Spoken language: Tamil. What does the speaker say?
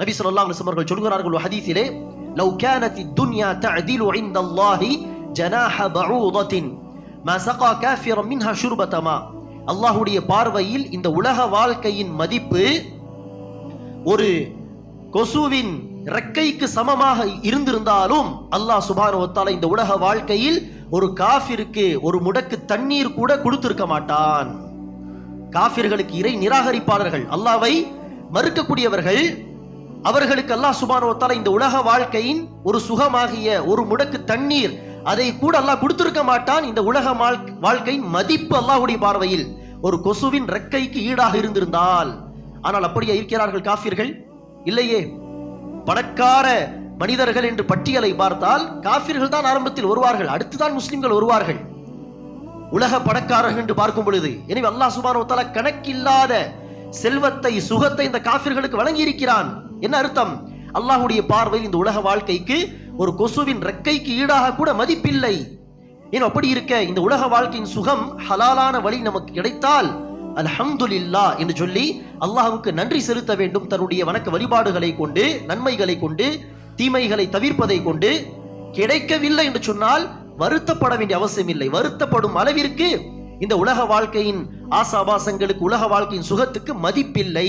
நபி சொல்லா அலைஹி அவர்கள் சொல்கிறார்கள் ஹதீஸிலே லவ் கானத் துன்யா தஅதிலு இன்தல்லாஹி ஜனாஹ பஊதத்தின் மா சகா காஃபிரன் மின்ஹா ஷுர்பதமா அல்லாஹ்வுடைய பார்வையில் இந்த உலக வாழ்க்கையின் மதிப்பு ஒரு கொசுவின் ரெக்கைக்கு சமமாக இருந்திருந்தாலும் அல்லாஹ் சுபானுவத்தால இந்த உலக வாழ்க்கையில் ஒரு காஃபிருக்கு ஒரு முடக்கு தண்ணீர் கூட கொடுத்திருக்க மாட்டான். காஃபிர்களுக்கு இறை நிராகரிப்பாளர்கள் அல்லாவை மறுக்கக்கூடியவர்கள் அவர்களுக்கு அல்லாஹ் சுபானுவத்தால இந்த உலக வாழ்க்கையின் ஒரு சுகமாகிய ஒரு முடக்கு தண்ணீர் அதை கூட அல்லாஹ் கொடுத்திருக்க மாட்டான். இந்த உலக வாழ்- வாழ்க்கையின் மதிப்பு அல்லாஹுடைய பார்வையில் ஒரு கொசுவின் ரெக்கைக்கு ஈடாக இருந்திருந்தால். ஆனால் அப்படியே இருக்கிறார்கள் காஃபிர்கள். இல்லையே. பணக்கார மனிதர்கள் என்று பட்டியலை பார்த்தால் காஃபிர்கள் தான் ஆரம்பத்தில் வருவார்கள். அடுத்துதான் முஸ்லிம்கள் வருவார்கள். உலக பணக்காரர்கள் என்று பார்க்கும் பொழுது எனவே அல்லாஹ் சுபானுவத்தால கணக்கில்லாத செல்வத்தை சுகத்தை இந்த காஃபிர்களுக்கு வழங்கி இருக்கிறான் என்ன அர்த்தம்? அல்லாஹ்வுடைய பார்வையில் இந்த உலக வாழ்க்கைக்கு ஒரு கொசுவின் ரெக்கைக்கு ஈடாக கூட மதிப்பில்லை. ஏன் அப்படி இருக்க? இந்த உலக வாழ்க்கையின் சுகம் ஹலாலான வழி நமக்கு கிடைத்தால் அல்ஹம்துலில்லா என்று சொல்லி அல்லாஹுக்கு நன்றி செலுத்த வேண்டும். தன்னுடைய வணக்க வழிபாடுகளை கொண்டு நன்மைகளை கொண்டு தீமைகளை தவிர்ப்பதை கொண்டு கிடைக்கவில்லை என்று சொன்னால் வருத்தப்பட வேண்டிய அவசியம் இல்லை வருத்தப்படும் அளவிற்கு இந்த உலக வாழ்க்கையின் ஆசாபாசங்களுக்கு உலக வாழ்க்கையின் சுகத்துக்கு மதிப்பில்லை.